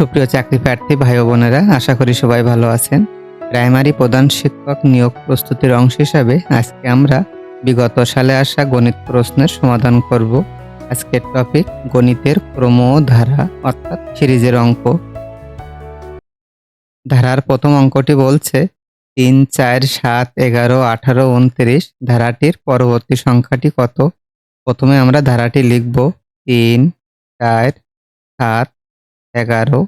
সুপ্রিয় চাকরি প্রার্থী ভাই বোনেরা, আশা করি সবাই ভালো আছেন। প্রাইমারি প্রধান শিক্ষক নিয়োগ প্রস্তুতির অংশ হিসাবে আজকে আমরা বিগত সালে আসা গণিত প্রশ্নের সমাধান করব। আজকের টপিক গণিতের ক্রম ধারা, অর্থাৎ সিরিজের অঙ্ক। ধারার প্রথম অঙ্কটি বলছে, তিন, চার, সাত, এগারো, আঠারো, উনত্রিশ, ধারাটির পরবর্তী সংখ্যাটি কত? প্রথমে আমরা ধারাটি লিখব, তিন, চার, সাত এগারো,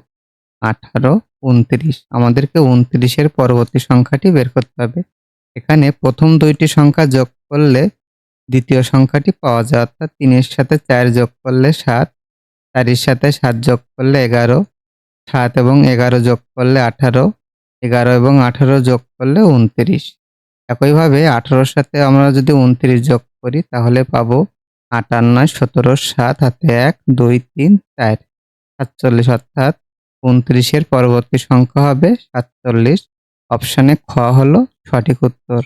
আঠারো, উনত্রিশ। আমাদেরকে উনত্রিশের পরবর্তী সংখ্যাটি বের করতে হবে। এখানে প্রথম দুইটি সংখ্যা যোগ করলে দ্বিতীয় সংখ্যাটি পাওয়া যায়। অর্থাৎ তিনের সাথে চার যোগ করলে সাত, চারের সাথে সাত যোগ করলে এগারো, সাত এবং এগারো যোগ করলে আঠারো, এগারো এবং আঠারো যোগ করলে উনত্রিশ। একইভাবে আঠারোর সাথে আমরা যদি উনত্রিশ যোগ করি, তাহলে পাবো আটান্ন, সতেরো, সাত, হাতে এক, দুই, তিন, চার। সাতচল্লিশ অর্থাৎ উনত্রিশের পরবর্তী সংখ্যা হবে সাতচল্লিশ। অপশানে খ হলো সঠিক উত্তর।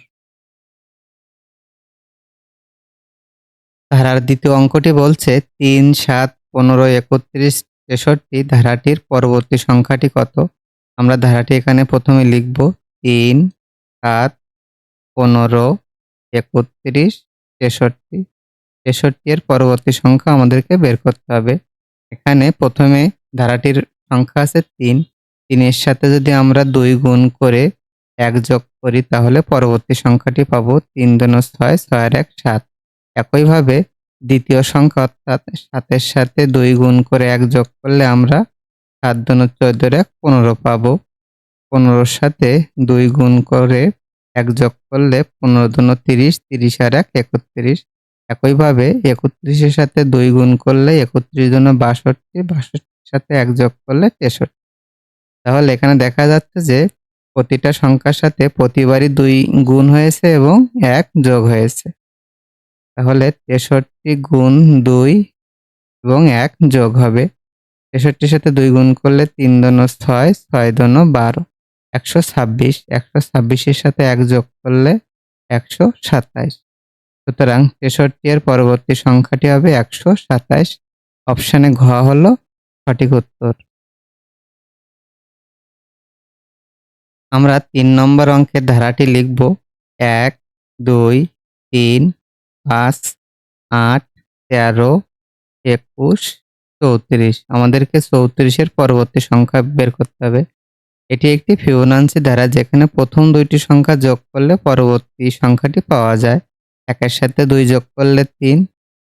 ধারার দ্বিতীয় অঙ্কটি বলছে তিন, সাত, পনেরো, একত্রিশ, তেষট্টি। ধারাটির পরবর্তী সংখ্যাটি কত? আমরা ধারাটি এখানে প্রথমে লিখব তিন, সাত, পনেরো, একত্রিশ, তেষট্টি। তেষট্টি এর পরবর্তী সংখ্যা আমাদেরকে বের করতে হবে। এখানে প্রথমে ধারাটির সংখ্যা আছে তিন। তিনের সাথে যদি আমরা দুই গুণ করে এক যোগ করি, তাহলে পরবর্তী সংখ্যাটি পাবো তিন দুন ছয়, ছয়ের এক সাত। একইভাবে দ্বিতীয় সংখ্যা অর্থাৎ সাতের সাথে দুই গুণ করে এক যোগ করলে আমরা সাত দুন চোদ্দোর এক পনেরো পাবো। পনেরোর সাথে দুই গুণ করে এক যোগ করলে পনেরো দুন তিরিশ তিরিশ আর এক একত্রিশ। একইভাবে একত্রিশের সাথে দুই গুণ করলে একত্রিশ জন বাষট্টি, বাষট্টির সাথে এক যোগ করলে তেষট্টি। তাহলে এখানে দেখা যাচ্ছে যে প্রতিটা সংখ্যার সাথে প্রতিবারই দুই গুণ হয়েছে এবং এক যোগ হয়েছে। তাহলে তেষট্টি গুণ দুই এবং এক যোগ হবে। তেষট্টির সাথে দুই গুণ করলে তিন দন ছয় ছয় দন বারো, একশো ছাব্বিশ, একশো ছাব্বিশের সাথে এক যোগ করলে একশো সাতাইশ। সুতরাং তেষট্টি এর পরবর্তী সংখ্যাটি হবে একশো সাতাইশ। অপশানে ঘ হলো সঠিক উত্তর। আমরা তিন নম্বর অঙ্কের ধারাটি লিখব। এক, দুই, তিন, পাঁচ, আট, তেরো, একুশ, চৌত্রিশ। আমাদেরকে চৌত্রিশের পরবর্তী সংখ্যা বের করতে হবে। এটি একটি ফিবোনান্সি ধারা যেখানে প্রথম দুইটি সংখ্যা যোগ করলে পরবর্তী সংখ্যাটি পাওয়া যায়। একের সাথে দুই যোগ করলে তিন,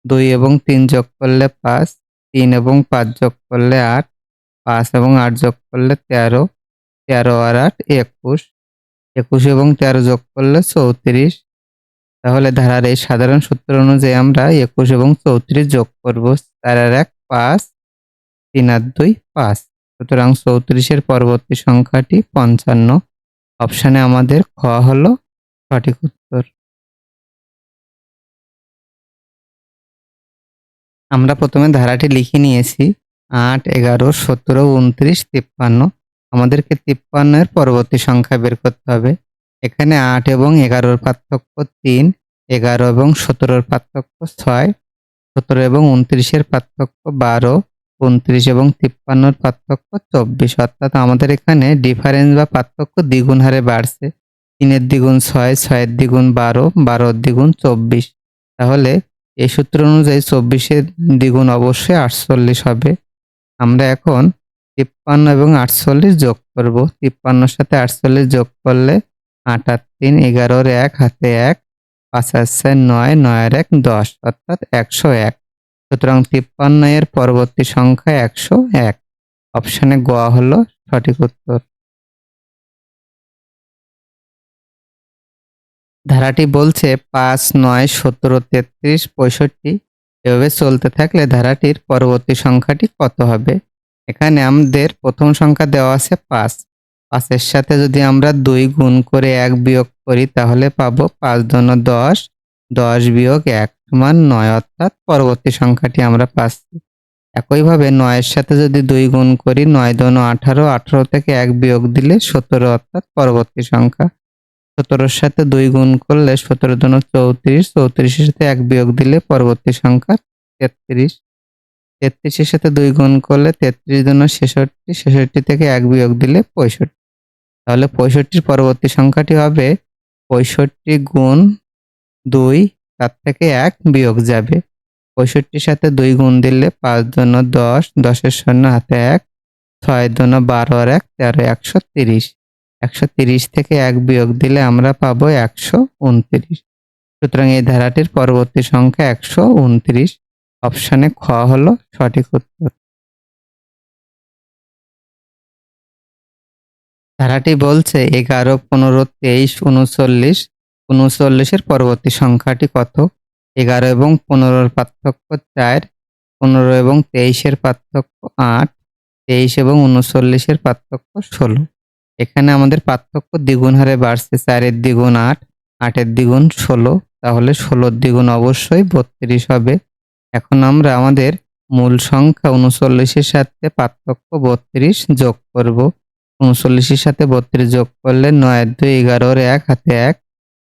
দুই এবং তিন যোগ করলে পাঁচ, তিন এবং পাঁচ যোগ করলে আট, পাঁচ এবং আট যোগ করলে তেরো তেরো আর আট একুশ একুশ এবং তেরো যোগ করলে চৌত্রিশ। তাহলে ধারার এই সাধারণ সূত্র অনুযায়ী আমরা একুশ এবং চৌত্রিশ যোগ করব চার আর এক পাঁচ, তিন আর দুই পাঁচ। সুতরাং চৌত্রিশের পরবর্তী সংখ্যাটি পঞ্চান্ন। অপশানে আমাদের খ হলো সঠিক আমরা প্রথমে ধারাটি লিখে নিয়েছি। আট, এগারো, সতেরো, উনত্রিশ, তিপ্পান্ন। আমাদেরকে তিপ্পান্নের পরবর্তী সংখ্যা বের করতে হবে। এখানে আট এবং এগারোর পার্থক্য তিন, এগারো এবং সতেরোর পার্থক্য ছয়, সতেরো এবং উনত্রিশের পার্থক্য বারো, উনত্রিশ এবং তিপ্পান্নর পার্থক্য চব্বিশ। অর্থাৎ আমাদের এখানে ডিফারেন্স বা পার্থক্য দ্বিগুণ হারে বাড়ছে। তিনের দ্বিগুণ ছয়, ছয়ের দ্বিগুণ বারো, বারোর দ্বিগুণ চব্বিশ। তাহলে এই সূত্র অনুযায়ী চব্বিশের দ্বিগুণ অবশ্যই আটচল্লিশ হবে। আমরা এখন তিপ্পান্ন এবং আটচল্লিশ যোগ করব। তিপ্পান্নর সাথে আটচল্লিশ যোগ করলে আট তিন, এগারোর এক, হাতে এক, পাঁচ আর চার নয়, নয়ের এক, দশ, অর্থাৎ একশো এক। সুতরাং তিপ্পান্ন এর পরবর্তী সংখ্যা একশো এক। অপশানে গোয়া হলো সঠিক উত্তর। ধারাটি বলছে পাঁচ, নয়, সতেরো, তেত্রিশ, পঁয়ষট্টি এভাবে চলতে থাকলে ধারাটির পরবর্তী সংখ্যাটি কত হবে? এখানে আমাদের প্রথম সংখ্যা দেওয়া আছে পাঁচ। পাঁচের সাথে যদি আমরা দুই গুণ করে এক বিয়োগ করি তাহলে পাবো পাঁচ দন দশ দশ বিয়োগ এক সমান নয় অর্থাৎ পরবর্তী সংখ্যাটি আমরা পাচ্ছি। একইভাবে নয়ের সাথে যদি দুই গুণ করি, নয় দন আঠারো আঠারো থেকে এক বিয়োগ দিলে সতেরো অর্থাৎ পরবর্তী সংখ্যা। সতেরোর সাথে দুই গুণ করলে সতেরো দন চৌত্রিশ, চৌত্রিশের সাথে এক বিয়োগ দিলে পরবর্তী সংখ্যা তেত্রিশ। তেত্রিশের সাথে দুই গুণ করলে তেত্রিশ দুগুণ ছেষট্টি ছেষট্টি থেকে এক বিয়োগ দিলে পঁয়ষট্টি। তাহলে পঁয়ষট্টির পরবর্তী সংখ্যাটি হবে পঁয়ষট্টি গুণ দুই, তার থেকে এক বিয়োগ যাবে। পঁয়ষট্টির সাথে দুই গুণ দিলে পাঁচ দুনো দশ, দশের শূন্য হাতে এক, ছয় দুনো বারো আর এক তেরো একশো তিরিশ। একশো তিরিশ থেকে এক বিয়োগ দিলে আমরা পাবো একশো উনত্রিশ। সুতরাং এই ধারাটির পরবর্তী সংখ্যা একশো উনত্রিশ। অপশানে খ হলো সঠিক উত্তর। ধারাটি বলছে এগারো, পনেরো, তেইশ, উনচল্লিশ। উনচল্লিশের পরবর্তী সংখ্যাটি কত? এগারো এবং পনেরোর পার্থক্য চার, পনেরো এবং তেইশের পার্থক্য আট, তেইশ এবং উনচল্লিশের পার্থক্য ষোলো। এখানে আমাদের পার্থক্য দ্বিগুণ হারে বাড়ছে চারের দ্বিগুণ আট, আটের দ্বিগুণ ষোলো, তাহলে ষোলোর দ্বিগুণ অবশ্যই বত্রিশ হবে। এখন আমরা আমাদের মূল সংখ্যা উনচল্লিশের সাথে পার্থক্য বত্রিশ যোগ করব। উনচল্লিশের সাথে বত্রিশ যোগ করলে নয় দুই, এগারোর এক, হাতে এক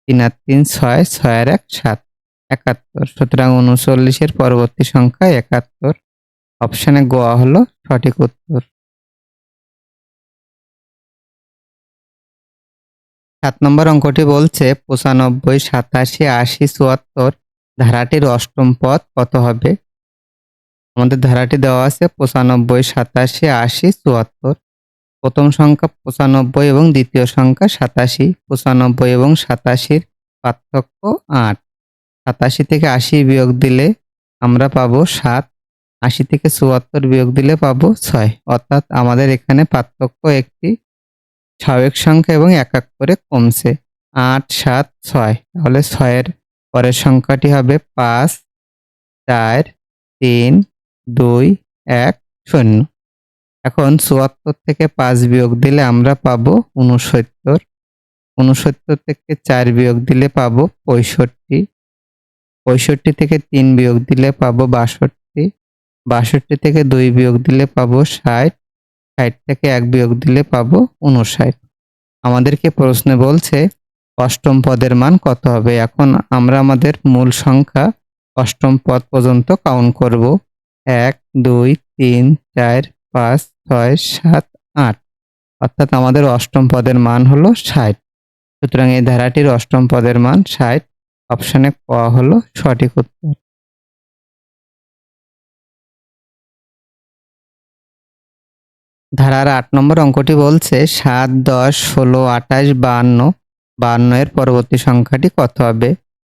তিন আর তিন, ছয়, ছয়ের এক, সাত, একাত্তর। সুতরাং উনচল্লিশের পরবর্তী সংখ্যা একাত্তর। অপশানে গোয়া হলো সঠিক উত্তর। সাত নম্বর অঙ্কটি বলছে পঁচানব্বই, সাতাশি, আশি, চুয়াত্তর, ধারাটির অষ্টম পদ কত হবে? আমাদের ধারাটি দেওয়া আছে পঁচানব্বই, সাতাশি, আশি, চুয়াত্তর। প্রথম সংখ্যা পঁচানব্বই এবং দ্বিতীয় সংখ্যা সাতাশি। পঁচানব্বই এবং সাতাশির পার্থক্য আট। সাতাশি থেকে আশি বিয়োগ দিলে আমরা পাবো সাত। আশি থেকে চুয়াত্তর বিয়োগ দিলে পাবো ছয়। অর্থাৎ আমাদের এখানে পার্থক্য একটি স্বাভাবিক সংখ্যা এবং এক এক করে কমছে। আট, সাত, ছয়। তাহলে ছয়ের পরের সংখ্যাটি হবে পাঁচ, চার, তিন, দুই, এক, শূন্য। এখন চুয়াত্তর থেকে পাঁচ বিয়োগ দিলে আমরা পাবো উনসত্তর উনসত্তর থেকে চার বিয়োগ দিলে পাবো পঁয়ষট্টি। পঁয়ষট্টি থেকে তিন বিয়োগ দিলে পাবো বাষট্টি। বাষট্টি থেকে দুই বিয়োগ দিলে পাবো ষাট। ষাট থেকে এক বিয়োগ দিলে পাবো উনষাট আমাদেরকে প্রশ্নে বলছে, অষ্টম পদের মান কত হবে? এখন আমরা আমাদের মূল সংখ্যা অষ্টম পদ পর্যন্ত কাউন্ট করব। এক, দুই, তিন, চার, পাঁচ, ছয়, সাত, আট। অর্থাৎ আমাদের অষ্টম পদের মান হলো ষাট। সুতরাং এই ধারাটির অষ্টম পদের মান ষাট। অপশানে ক হলো সঠিক উত্তর। ধারার আট নম্বর অঙ্কটি বলছে সাত, দশ, ষোলো, আঠাশ, বাহান্ন। বাহান্ন এর পরবর্তী সংখ্যাটি কত হবে?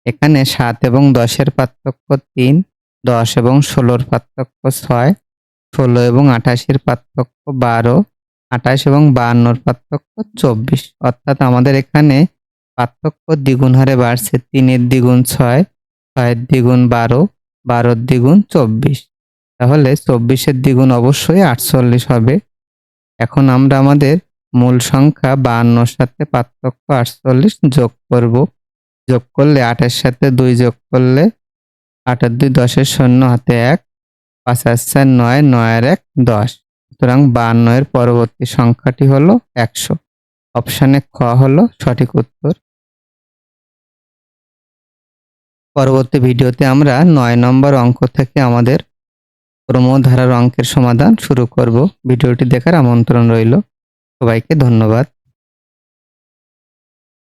এখানে সাত এবং দশের পার্থক্য তিন, দশ এবং ষোলোর পার্থক্য ছয়, ষোলো এবং আঠাশের পার্থক্য বারো, আঠাশ এবং বাহান্নর পার্থক্য চব্বিশ। অর্থাৎ আমাদের এখানে পার্থক্য দ্বিগুণ হারে বাড়ছে, তিনের দ্বিগুণ ছয়, ছয়ের দ্বিগুণ বারো, বারোর দ্বিগুণ চব্বিশ। তাহলে চব্বিশের দ্বিগুণ অবশ্যই আটচল্লিশ হবে। এখন আমরা আমাদের মূল সংখ্যা বাহান্নর সাথে পার্থক্য আটচল্লিশ যোগ করব। যোগ করলে আটের সাথে দুই যোগ করলে আটের দুই দশের শূন্য হাতে এক পাঁচ আর চার নয়, নয়ের এক, দশ। সুতরাং বাহান্নয়ের পরবর্তী সংখ্যাটি হলো একশো। অপশানে খ হলো সঠিক উত্তর। পরবর্তী ভিডিওতে আমরা নয় নম্বর অঙ্ক থেকে আমাদের ক্রমধারার অঙ্কের সমাধান শুরু করব। ভিডিওটি দেখার আমন্ত্রণ রইল। সবাইকে ধন্যবাদ।